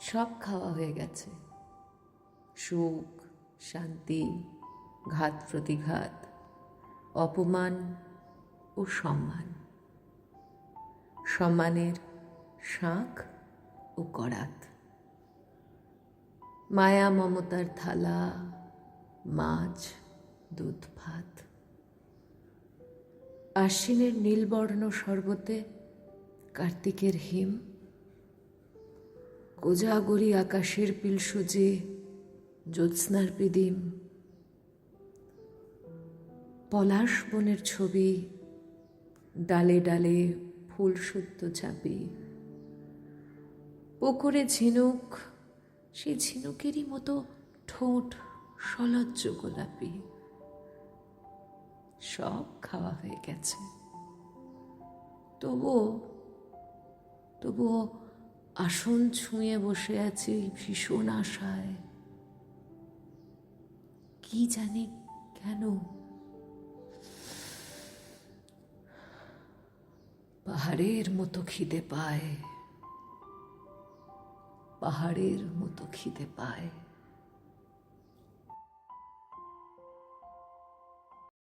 সব খাওয়া হয়ে গেছে। সুখ, শান্তি, ঘাত প্রতিঘাত, অপমান ও সম্মান। সম্মানের শাঁখ ও করাত। মায়া, মমতার থালা, মাছ, দুধ, ভাত। আশ্বিনের নীলবর্ণ শরবতে কার্তিকের হিম কোজাগরি আকাশের পিল সুজে জ্যোৎস্নার পিদিম। পলাশ বনের ছবি, ডালে ডালে ফুল শুদ্ধ চাপি পুকুরে ঝিনুক, সেই ঝিনুকেরই মতো ঠোঁট সলজ্জ গোলাপি। সব খাওয়া হয়ে গেছে। তবুও তবুও আসন ছুঁয়ে বসে আছে ভীষণ আশায়। কি জানি কেন? পাহাড়ের মতো খিদে পায়। পাহাড়ের মতো খিদে পায়।